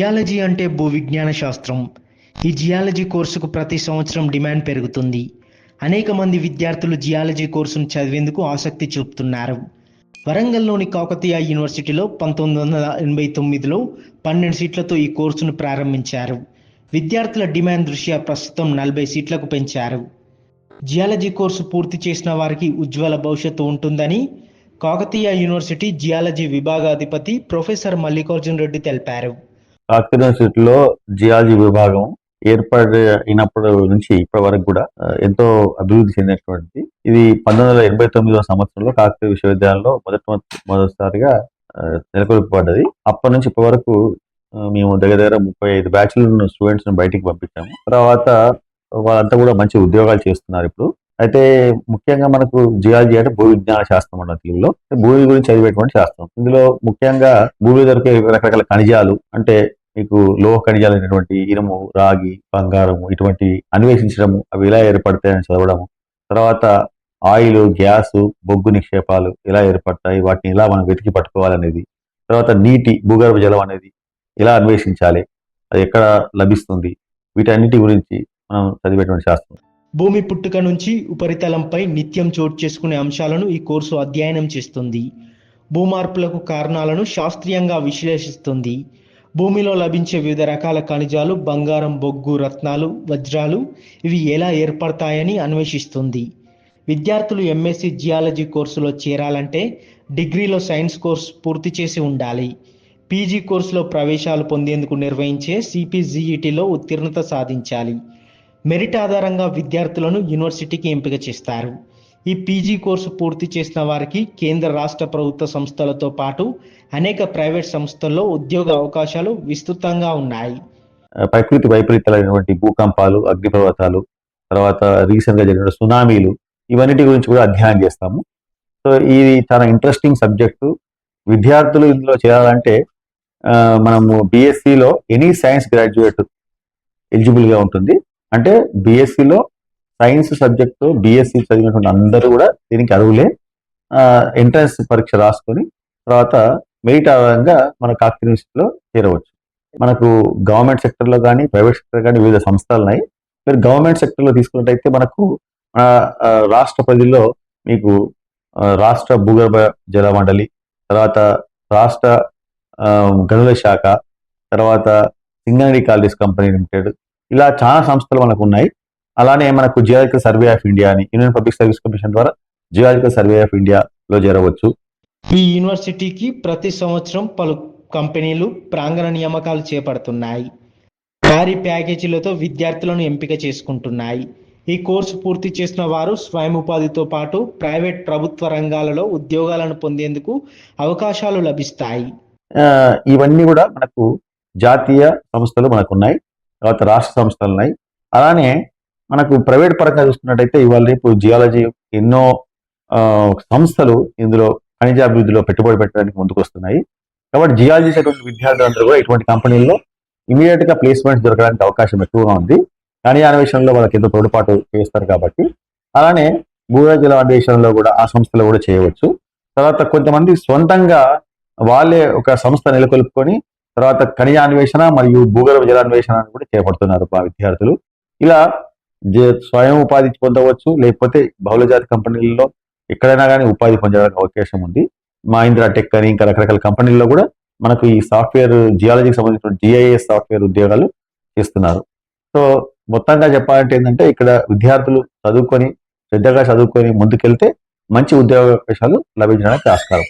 Geology అంటే భూ విజ్ఞాన శాస్త్రం. ఈ జియాలజీ కోర్సుకు ప్రతి సంవత్సరం డిమాండ్ పెరుగుతుంది. అనేక మంది విద్యార్థులు జియాలజీ కోర్సును చదివేందుకు ఆసక్తి చూపుతున్నారు. వరంగల్లోని కాకతీయ యూనివర్సిటీలో పంతొమ్మిది వందల ఎనభై తొమ్మిదిలో పన్నెండు సీట్లతో ఈ కోర్సును ప్రారంభించారు. విద్యార్థుల డిమాండ్ దృష్ట్యా ప్రస్తుతం నలభై సీట్లకు పెంచారు. జియాలజీ కోర్సు పూర్తి చేసిన వారికి ఉజ్వల భవిష్యత్తు ఉంటుందని కాకతీయ యూనివర్సిటీ జియాలజీ విభాగాధిపతి ప్రొఫెసర్ మల్లికార్జున్ రెడ్డి తెలిపారు. కాకతీయ సిటీలో జియాలజీ విభాగం ఏర్పడినప్పటి నుంచి ఇప్పటి వరకు కూడా ఎంతో అభివృద్ధి చెందినటువంటిది. ఇది పంతొమ్మిది వందల ఎనభై తొమ్మిదవ సంవత్సరంలో కాకతీయ విశ్వవిద్యాలయంలో మొదటి మొదటిసారిగా నెలకొల్పబడ్డది. అప్పటి నుంచి ఇప్పటి వరకు మేము దగ్గర దగ్గర ముప్పై ఐదు బ్యాచ్ల స్టూడెంట్స్ బయటికి పంపించాము. తర్వాత వాళ్ళంతా కూడా మంచి ఉద్యోగాలు చేస్తున్నారు ఇప్పుడు. అయితే ముఖ్యంగా మనకు జియాలజీ అంటే భూ విజ్ఞాన శాస్త్రం అన్న తెలుగులో. భూమి గురించి చదివేటువంటి శాస్త్రం. ఇందులో ముఖ్యంగా భూమి దొరికే రకరకాల ఖనిజాలు అంటే మీకు లోహ ఖనిజాలైనటువంటి ఇనుము రాగి బంగారము ఇటువంటి అన్వేషించడము అవి ఎలా ఏర్పడతాయని చదవడము తర్వాత ఆయిల్ గ్యాస్ బొగ్గు నిక్షేపాలు ఎలా ఏర్పడతాయి వాటిని ఎలా మనం వెతికి పట్టుకోవాలనేది తర్వాత నీటి భూగర్భ జలం అనేది ఎలా అన్వేషించాలి అది ఎక్కడ లభిస్తుంది వీటన్నిటి గురించి మనం చదివేటువంటి శాస్త్రం. భూమి పుట్టుక నుంచి ఉపరితలంపై నిత్యం చోటు చేసుకునే అంశాలను ఈ కోర్సు అధ్యయనం చేస్తుంది. భూమార్పులకు కారణాలను శాస్త్రీయంగా విశ్లేషిస్తుంది. భూమిలో లభించే వివిధ రకాల ఖనిజాలు బంగారం బొగ్గు రత్నాలు వజ్రాలు ఇవి ఎలా ఏర్పడతాయని అన్వేషిస్తుంది. విద్యార్థులు ఎంఎస్సి జియాలజీ కోర్సులో చేరాలంటే డిగ్రీలో సైన్స్ కోర్స్ పూర్తి చేసి ఉండాలి. పీజీ కోర్సులో ప్రవేశాలు పొందేందుకు నిర్వహించే సిపిజిఈటిలో ఉత్తీర్ణత సాధించాలి. మెరిట్ ఆధారంగా విద్యార్థులను యూనివర్సిటీకి ఎంపిక చేస్తారు. ఈ పీజీ కోర్సు పూర్తి చేసిన వారికి కేంద్ర రాష్ట్ర ప్రభుత్వ సంస్థలతో పాటు అనేక ప్రైవేట్ సంస్థల్లో ఉద్యోగ అవకాశాలు విస్తృతంగా ఉన్నాయి. ప్రకృతి వైపరీత్యాలైనటువంటి భూకంపాలు అగ్నిపర్వతాలు తర్వాత రీసెంట్గా జరిగిన సునామీలు ఇవన్నిటి గురించి కూడా అధ్యయనం చేస్తాము. సో ఇది చాలా ఇంట్రెస్టింగ్ సబ్జెక్టు విద్యార్థులు ఇందులో చేరాలంటే మనము బీఎస్సీలో ఎనీ సైన్స్ గ్రాడ్యుయేట్ ఎలిజిబుల్గా ఉంటుంది. అంటే బీఎస్సీలో సైన్స్ సబ్జెక్టు బీఎస్సీ చదివినటువంటి అందరూ కూడా దీనికి అర్హులే. ఎంట్రన్స్ పరీక్ష రాసుకొని తర్వాత మెయిట్ ఆధారంగా మన కాకతీయ యూనివర్సిటీలో చేరవచ్చు. మనకు గవర్నమెంట్ సెక్టర్లో కానీ ప్రైవేట్ సెక్టర్ కానీ వివిధ సంస్థలు ఉన్నాయి. మీరు గవర్నమెంట్ సెక్టర్లో తీసుకున్నట్టయితే మనకు మన రాష్ట్ర పరిధిలో మీకు రాష్ట్ర భూగర్భ జల మండలి తర్వాత రాష్ట్ర గనుల శాఖ తర్వాత సింగనరీ కాలేజ్ కంపెనీ లిమిటెడ్ ఇలా చాలా సంస్థలు మనకు ఉన్నాయి. అలానే మనకు జియాలజికల్ సర్వే ఆఫ్ ఇండియా అని యూనియన్ పబ్లిక్ సర్వీస్ కమిషన్ ద్వారా జియాలజికల్ సర్వే ఆఫ్ ఇండియాలో చేరవచ్చు ఈ యూనివర్సిటీకి ప్రతి సంవత్సరం పలు కంపెనీలు ప్రాంగణ నియామకాలు చేపడుతున్నాయి. భారీ ప్యాకేజీలతో విద్యార్థులను ఎంపిక చేసుకుంటున్నాయి. ఈ కోర్సు పూర్తి చేసిన వారు స్వయం ఉపాధితో పాటు ప్రైవేట్ ప్రభుత్వ రంగాలలో ఉద్యోగాలను పొందేందుకు అవకాశాలు లభిస్తాయి. ఇవన్నీ కూడా మనకు జాతీయ సంస్థలు మనకు ఉన్నాయి తర్వాత రాష్ట్ర సంస్థలు ఉన్నాయి అలానే మనకు ప్రైవేట్ పరంగా చూసుకున్నట్టయితే ఇవాళ రేపు జియాలజీ ఎన్నో ఆ, సంస్థలు ఇందులో ఖనిజాభివృద్ధిలో పెట్టుబడి పెట్టడానికి ముందుకు వస్తున్నాయి కాబట్టి జియాలజీ చదివిన విద్యార్థులందరూ కూడా ఇటువంటి కంపెనీల్లో ఇమీడియట్గా ప్లేస్మెంట్స్ దొరకడానికి అవకాశం ఎక్కువగా ఉంది. కానీ అన్వేషణలో వాళ్ళకి ఎంతో తోడ్పాటు చేస్తారు కాబట్టి. అలానే భూగర్భ అన్వేషణలో కూడా ఆ సంస్థలో కూడా చేయవచ్చు. తర్వాత కొంతమంది సొంతంగా వాళ్ళే ఒక సంస్థ నెలకొల్పుకొని తర్వాత ఖనిజ అన్వేషణ మరియు భూగర్భ జల అన్వేషణ కూడా చేపడుతున్నారు మా విద్యార్థులు. ఇలా స్వయం ఉపాధి పొందవచ్చు లేకపోతే బహుళజాతి కంపెనీల్లో ఎక్కడైనా కానీ ఉపాధి పొందడానికి అవకాశం ఉంది. మహీంద్రా టెక్ అని ఇంకా రకరకాల కంపెనీల్లో కూడా మనకు ఈ సాఫ్ట్వేర్ జియాలజీకి సంబంధించిన జిఐఎస్ సాఫ్ట్వేర్ ఉద్యోగాలు ఇస్తున్నారు సో మొత్తంగా చెప్పాలంటే ఏంటంటే ఇక్కడ విద్యార్థులు చదువుకొని శ్రద్ధగా చదువుకొని ముందుకెళ్తే మంచి ఉద్యోగ అవకాశాలు లభించడానికి ఆస్కారం.